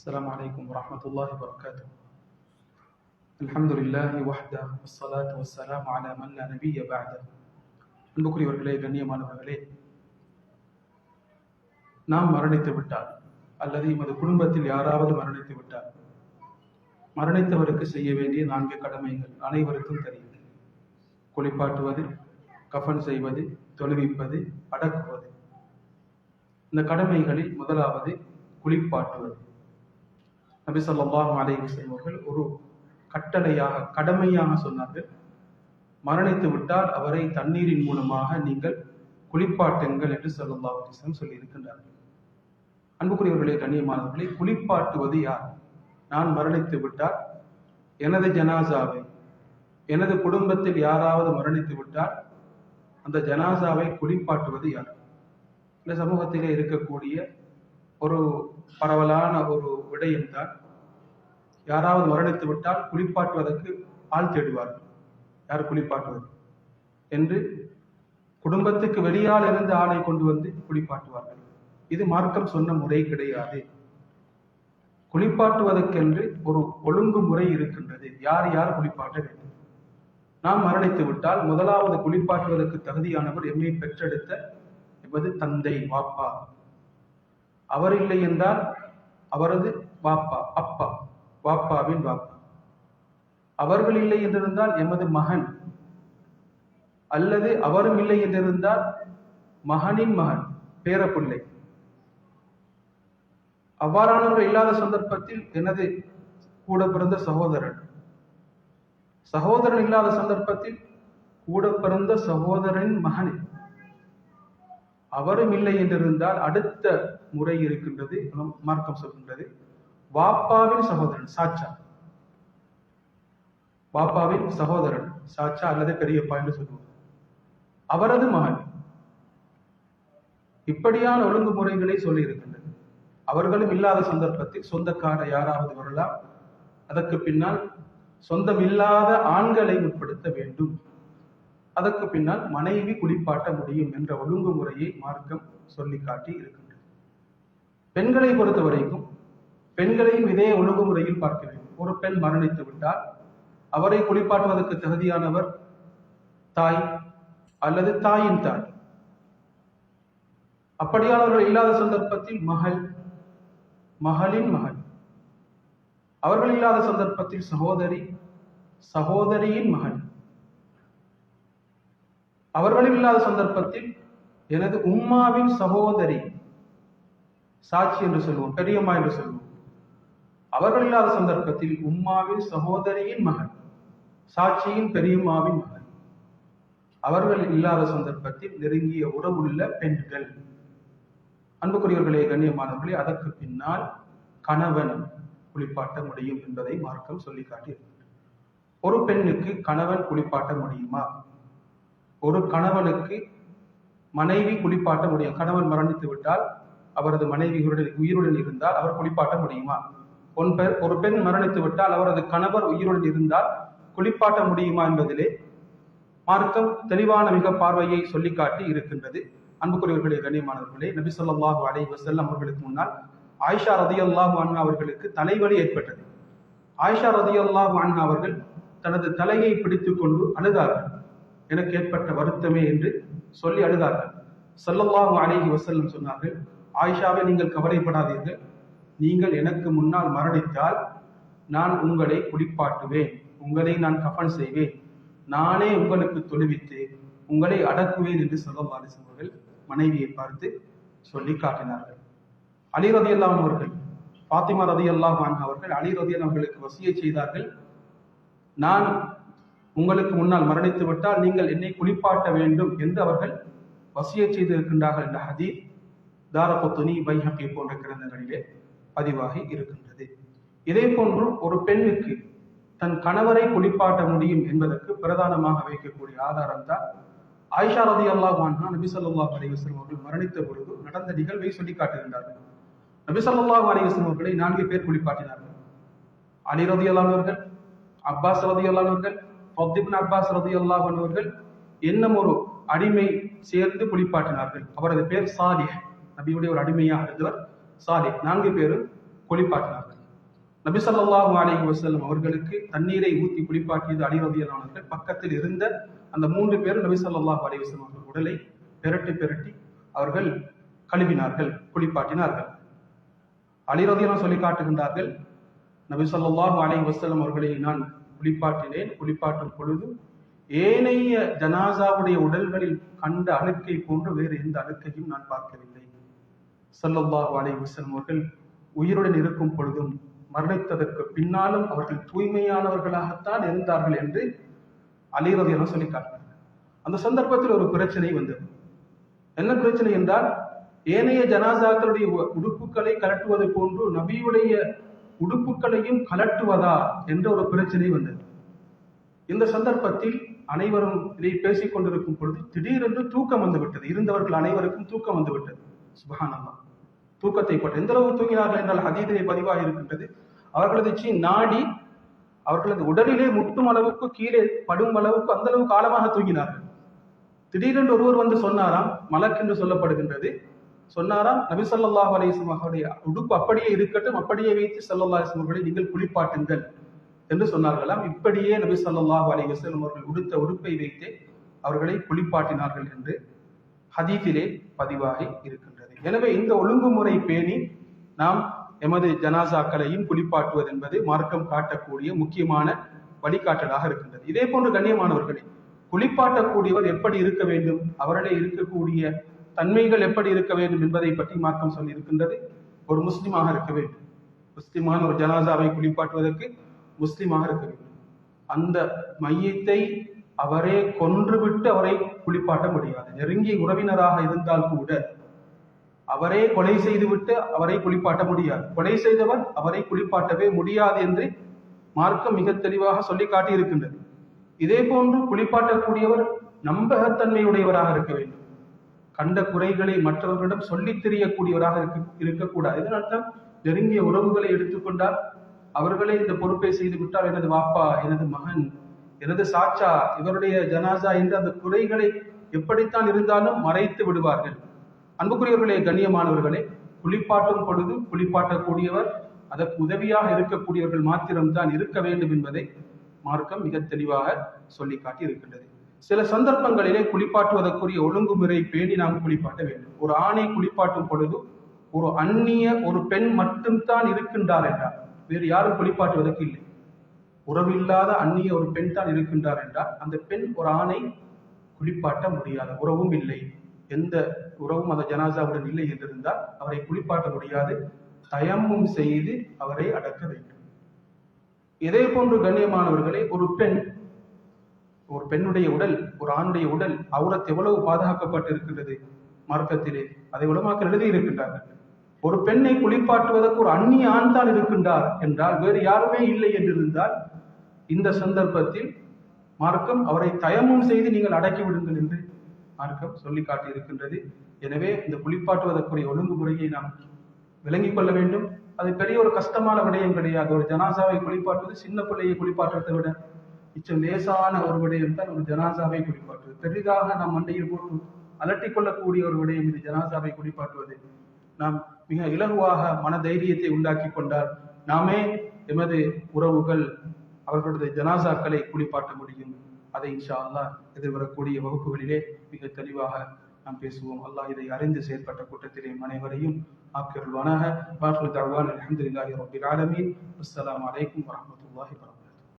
السلام عليكم ورحمة الله وبركاته الحمد لله وحده والصلاة والسلام على من لا نبي بعده அன்புக்குரியவர்களே கண்ணியமானவர்களே நாம் மரணித்து விட்டால் அல்லது எமது குடும்பத்தில் யாராவது மரணித்து விட்டால் மரணித்தவருக்கு செய்ய வேண்டிய நான்கு கடமைகள் அனைவருக்கும் தெரியும் குளிப்பாட்டுவது கஃன் செய்வது தொழுவிப்பது அடக்குவது இந்த கடமைகளில் முதலாவது குளிப்பாட்டுவது நபி ஸல்லல்லாஹு அலைஹி அவர்கள் ஒரு கட்டளையாக கடமையாக சொன்னார்கள். மரணித்து விட்டால் அவரை தண்ணீரின் மூலமாக நீங்கள் குளிப்பாட்டுங்கள் என்று சொல்லல்லா அலிஸ்லம் சொல்லி இருக்கின்றார்கள் அன்புக்குரியவர்களே கண்ணியமானவர்களே குளிப்பாட்டுவது யார்? நான் மரணித்து விட்டால் எனது ஜனாசாவை எனது குடும்பத்தில் யாராவது மரணித்து விட்டால் அந்த ஜனாசாவை குளிப்பாட்டுவது யார்? இந்த சமூகத்திலே இருக்கக்கூடிய ஒரு பரவலான ஒரு விடயம்தான் யாராவது மரணித்து விட்டால் குளிப்பாட்டுவதற்கு ஆள் தேடுவார்கள். யார் குளிப்பாட்டுவது? என்று குடும்பத்துக்கு வெளியால் இருந்து ஆளை கொண்டு வந்து குளிப்பாட்டுவார்கள். இது மார்க்கம் சொன்ன முறை கிடையாது. குளிப்பாட்டுவதற்கென்று ஒரு ஒழுங்கு முறை இருக்கின்றது. யார் யார் குளிப்பாட்ட வேண்டும்? நாம் மரணித்து விட்டால் முதலாவது குளிப்பாட்டுவதற்கு தகுதியானவர் எம்மை பெற்றெடுத்த என்பது தந்தை வாப்பா. அவர் இல்லை என்றால் அவரது வாப்பா அப்பா வாப்பாவின் வாப்பா. அவர்கள் இல்லை என்றிருந்தால் எமது மகன். அல்லது அவரும் இல்லை என்றிருந்தால் மகனின் மகன் பேரப்பிள்ளை. அவ்வாறானவர்கள் இல்லாத சந்தர்ப்பத்தில் எனது கூட பிறந்த சகோதரன். சகோதரன் இல்லாத சந்தர்ப்பத்தில் கூட பிறந்த சகோதரன் மகன். அவரும் இல்லை என்றிருந்தால் அடுத்த முறை இருக்கின்றது மார்க்கம் சொல்கின்றது. வாப்பாவின் சகோதரன் சாச்சா. பாப்பாவின் சகோதரன் சாச்சா அல்லது பெரியப்பா என்று சொல்லுவார் அவரது மகன். இப்படியான ஒழுங்குமுறைகளை சொல்லி இருக்கின்றது அவர்களும் இல்லாத சந்தர்ப்பத்தில் சொந்தக்காரர் யாராவது வரலாம். அதற்கு பின்னால் சொந்தம் இல்லாத ஆண்களை உட்படுத்த வேண்டும். அதற்கு பின்னால் மனைவி குளிப்பாட்ட முடியும் என்ற ஒழுங்குமுறையை மார்க்கம் சொல்லி காட்டி இருக்கின்றது. பெண்களை பொறுத்த வரைக்கும் பெண்களையும் இதே ஒழுங்குமுறையில் பார்க்க வேண்டும் ஒரு பெண் மரணித்து விட்டால் அவரை குளிப்பாட்டுவதற்கு தகுதியானவர் தாய் அல்லது தாயின் தாய். அப்படியானவர்கள் இல்லாத சந்தர்ப்பத்தில் மகள் மகளின் மகள். அவர்கள் இல்லாத சந்தர்ப்பத்தில் சகோதரி சகோதரியின் மகள். அவர்களும் இல்லாத சந்தர்ப்பத்தில் எனது உம்மாவின் சகோதரி சாட்சி என்று சொல்வோம் பெரியம்மா என்று சொல்வோம். அவர்கள் இல்லாத சந்தர்ப்பத்தில் உம்மாவின் சகோதரியின் மகன் சாட்சியின் பெரியம்மாவின் மகன். அவர்கள் இல்லாத சந்தர்ப்பத்தில் நெருங்கிய உறவுள்ள பெண்கள். அன்புக்குரியவர்களே கண்ணியமானவர்களே அதற்கு பின்னால் கணவன் குளிப்பாட்ட முடியும் என்பதை மார்க்கம் சொல்லி காட்டியிருக்கிறது ஒரு பெண்ணுக்கு கணவன் குளிப்பாட்ட முடியுமா? ஒரு கணவனுக்கு மனைவி குளிப்பாட்ட முடியும். கணவன் மரணித்து விட்டால் அவரது மனைவி உயிருடன் இருந்தால் அவர் குளிப்பாட்ட முடியுமா? ஒன் பெண் ஒரு பெண் மரணித்து விட்டால் அவரது கணவர் உயிருடன் இருந்தால் குளிப்பாட்ட முடியுமா என்பதிலே மார்க்கம் தெளிவான மிக பார்வையை சொல்லிக்காட்டி இருக்கின்றது. அன்புக்குரியவர்களே கண்ணியமானவர்களே நபி சொல்லாஹு அலை வசல்லம் அவர்களுக்கு முன்னால் ஆயிஷா ரதி அல்லாஹு அண்ணா அவர்களுக்கு தலைவலி ஏற்பட்டது. ஆயிஷா ரதி அல்லாஹு அண்ணா அவர்கள் தனது தலையை பிடித்து கொண்டு அழுதார்கள். எனக்கு ஏற்பட்ட வருத்தமே என்று சொல்லி அழுதார்கள். சல்லல்லாஹு அலைஹி வசல்லம் சொன்னார்கள் ஆயிஷாவை நீங்கள் கவலைப்படாதீர்கள். நீங்கள் எனக்கு முன்னால் மரணித்தால் நான் உங்களை குளிப்பாட்டுவேன் உங்களை நான் கஃன் செய்வேன். நானே உங்களுக்கு தொழுவித்து உங்களை அடக்குவேன் என்று சொல்லல்லா அவர்கள் மனைவியை பார்த்து சொல்லி காட்டினார்கள். அலி ரதி அல்லாம் அவர்கள் பாத்திமா ரதி அல்லாஹ் அவர்கள் அலி ரதி அவர்களுக்கு வசியை செய்தார்கள். நான் உங்களுக்கு முன்னால் மரணித்து விட்டால் நீங்கள் என்னை குளிப்பாட்ட வேண்டும் என்று அவர்கள் வசியை செய்திருக்கின்றார்கள். என்ற ஹதீர் தாரபத்துனி பைஹக்கி போன்ற கிரந்தங்களிலே பதிவாகி இருக்கின்றது. இதே போன்று ஒரு பெண்ணுக்கு தன் கணவரை குளிப்பாட்ட முடியும் என்பதற்கு பிரதானமாக வைக்கக்கூடிய ஆதாரம் தான் ஆயிஷா ரதி அல்லாஹ் வான்ஹா நபி அலிவஸ்லம் அவர்கள் மரணித்த பொழுது நடந்த நிகழ்வை சொல்லி காட்டுகின்றார்கள் நபி சொல்லாஹ் அலிவஸ்லம் அவர்களை நான்கு பேர் குளிப்பாட்டினார்கள். அலி ரதி அல்லானவர்கள் அப்பாஸ் ரதி அல்லானவர்கள் ஃபத்திபின் அப்பாஸ் ரதி அல்லாஹானவர்கள் என்னும் ஒரு அடிமை சேர்ந்து குளிப்பாட்டினார்கள். அவரது பேர் சாலிஹ் நபியுடைய ஒரு அடிமையாக இருந்தவர். சாலிஹ் நான்கு பேரும் குளிப்பாட்டினார்கள். நபி ஸல்லல்லாஹு அலைஹி அவர்களுக்கு தண்ணீரை ஊற்றி குளிப்பாட்டியது அலி பக்கத்தில் இருந்த அந்த மூன்று பேரும் நபி ஸல்லல்லாஹு அலைஹி அவர்கள் உடலை பெரட்டி பெரட்டி அவர்கள் கழுவினார்கள் குளிப்பாட்டினார்கள். அலி சொல்லி காட்டுகின்றார்கள் நபி ஸல்லல்லாஹு அலைஹி வஸல்லம் அவர்களை நான் குளிப்பாட்டினேன். குளிப்பாட்டும் பொழுது ஏனைய ஜனாசாவுடைய உடல்களில் கண்ட அழுக்கை போன்று வேறு எந்த அழுக்கையும் நான் பார்க்கவில்லை. சல்லல்லா அலைஹி வஸல்லம் அவர்கள் உயிருடன் இருக்கும் பொழுதும் மரணித்ததற்கு பின்னாலும் அவர்கள் தூய்மையானவர்களாகத்தான் இருந்தார்கள் என்று அலிரது என சொல்லி காட்டினார் அந்த சந்தர்ப்பத்தில் ஒரு பிரச்சனை வந்தது. என்ன பிரச்சனை என்றால் ஏனைய ஜனாசாக்களுடைய உ- உடுப்புகளை கலட்டுவது போன்று நபியுடைய உடுப்புகளையும் கலட்டுவதா என்ற ஒரு பிரச்சனை வந்தது. இந்த சந்தர்ப்பத்தில் அனைவரும் இதை பேசிக் கொண்டிருக்கும் பொழுது திடீரென்று தூக்கம் வந்துவிட்டது இருந்தவர்கள் அனைவருக்கும் தூக்கம் வந்துவிட்டது விட்டது தூக்கத்தை போட்டு எந்த அளவு தூங்கினார்கள் என்றால் ஹதீதிலே பதிவாக இருக்கின்றது. அவர்களது சி நாடி அவர்களது உடலிலே முட்டும் அளவுக்கு கீழே படும் அளவுக்கு அந்த அளவு காலமாக தூங்கினார்கள். திடீரென்று ஒருவர் வந்து சொன்னாராம் மலக் என்று சொல்லப்படுகின்றது. சொன்னாராம் நபி சொல்லாஹ் அலைஹி அவருடைய உடுப்பு அப்படியே இருக்கட்டும் அப்படியே வைத்து ஸல்லல்லாஹு அவர்களை நீங்கள் குளிப்பாட்டுங்கள் என்று சொன்னார்களாம். இப்படியே நபி சொல்லாஹ் அலைஹி அவர்கள் உடுத்த உடுப்பை வைத்து அவர்களை குளிப்பாட்டினார்கள் என்று ஹதீஃபிலே பதிவாகி இருக்கிறது எனவே இந்த ஒழுங்குமுறை பேணி நாம் எமது ஜனாசாக்களையும் குளிப்பாட்டுவது என்பது மார்க்கம் காட்டக்கூடிய முக்கியமான வழிகாட்டலாக இருக்கின்றது. இதே போன்று கண்ணியமானவர்களே குளிப்பாட்டக்கூடியவர் எப்படி இருக்க வேண்டும்? அவரிடையே இருக்கக்கூடிய தன்மைகள் எப்படி இருக்க வேண்டும் என்பதை பற்றி மார்க்கம் சொல்லி இருக்கின்றது ஒரு முஸ்லிமாக இருக்க வேண்டும். முஸ்லிமான ஒரு ஜனாசாவை குளிப்பாட்டுவதற்கு முஸ்லிமாக இருக்க வேண்டும். அந்த மையத்தை அவரே கொன்றுவிட்டு அவரை குளிப்பாட்ட முடியாது. நெருங்கிய உறவினராக இருந்தால் கூட அவரே கொலை செய்துவிட்டு அவரை குளிப்பாட்ட முடியாது. கொலை செய்தவர் அவரை குளிப்பாட்டவே முடியாது என்று மார்க்கம் மிக தெளிவாக சொல்லி காட்டியிருக்கின்றது. இதே போன்று குளிப்பாட்டக்கூடியவர் நம்பகத்தன்மையுடையவராக இருக்க வேண்டும். கண்ட குறைகளை மற்றவர்களிடம் சொல்லித் தெரியக்கூடியவராக இருக்க இருக்கக்கூடாது. இதனால்தான் நெருங்கிய உறவுகளை எடுத்துக்கொண்டால் அவர்களே இந்த பொறுப்பை செய்து விட்டால் எனது வாப்பா எனது மகன் எனது சாச்சா இவருடைய ஜனாசா என்று அந்த குறைகளை எப்படித்தான் இருந்தாலும் மறைத்து விடுவார்கள். அன்புக்குரியவர்களே கண்ணியமானவர்களே குளிப்பாட்டும் பொழுது குளிப்பாட்டக்கூடியவர் அதற்கு உதவியாக இருக்கக்கூடியவர்கள் மாத்திரம்தான் இருக்க வேண்டும் என்பதை மார்க்கம் மிக தெளிவாக சொல்லி காட்டி இருக்கின்றது. சில சந்தர்ப்பங்களிலே குளிப்பாட்டுவதற்குரிய ஒழுங்குமுறை பேணி நாம் குளிப்பாட்ட வேண்டும். ஒரு ஆணை குளிப்பாட்டும் பொழுது ஒரு அந்நிய ஒரு பெண் மட்டும்தான் இருக்கின்றார் என்றார் வேறு யாரும் குளிப்பாட்டுவதற்கு இல்லை. உறவில்லாத அந்நிய ஒரு பெண் தான் இருக்கின்றார் என்றால் அந்த பெண் ஒரு ஆணை குளிப்பாட்ட முடியாது உறவும் இல்லை. எந்த உறவும் அந்த ஜனாசாவுடன் இல்லை என்றிருந்தால் அவரை குளிப்பாட்ட முடியாது. தயமும் செய்து அவரை அடக்க வேண்டும். இதே போன்று கண்ணியமானவர்களே ஒரு பெண் ஒரு பெண்ணுடைய உடல் ஒரு ஆணுடைய உடல் அவுரத் எவ்வளவு பாதுகாக்கப்பட்டு இருக்கின்றது மார்க்கத்திலே அதை உலமாக்கள் எழுதி இருக்கின்றார்கள் ஒரு பெண்ணை குளிப்பாட்டுவதற்கு ஒரு அந்நிய ஆண் தான் இருக்கின்றார் என்றால் வேறு யாருமே இல்லை என்றிருந்தால் இந்த சந்தர்ப்பத்தில் மார்க்கம் அவரை தயமும் செய்து நீங்கள் அடக்கி விடுங்கள் என்று மார்க்கம் சொல்லி காட்டியிருக்கின்றது எனவே இந்த குளிப்பாட்டுவதற்குரிய ஒழுங்குமுறையை நாம் விளங்கிக் கொள்ள வேண்டும். அது பெரிய ஒரு கஷ்டமான விடயம் கிடையாது. ஒரு ஜனாசாவை குளிப்பாட்டுவது சின்ன பிள்ளையை குளிப்பாட்டுவதை விட மிச்சம் லேசான ஒரு விடயம் தான் ஒரு ஜனாசாவை குளிப்பாட்டுவது. பெரிதாக நாம் மண்டையில் போட்டு அலட்டிக் கொள்ளக்கூடிய ஒரு விடயம் இது ஜனாசாவை குளிப்பாட்டுவது. நாம் மிக இலகுவாக மன தைரியத்தை உண்டாக்கி கொண்டால் நாமே எமது உறவுகள் அவர்களுடைய ஜனாசாக்களை குளிப்பாட்ட முடியும். அதை இன்ஷா அல்லாஹ் எதிர்வரக்கூடிய வகுப்புகளிலே மிக தெளிவாக நாம் பேசுவோம். அல்லாஹ் இதை அறிந்து செயற்பட்ட கூட்டத்திலே அனைவரையும் ஆக்கியருள்வானாக. வாக்கு தவான் அலமதுல்லாஹி ரபில் ஆலமீன். அஸ்ஸலாமு அலைக்கும் வரஹ்மத்துல்லாஹி வரகாத்துஹு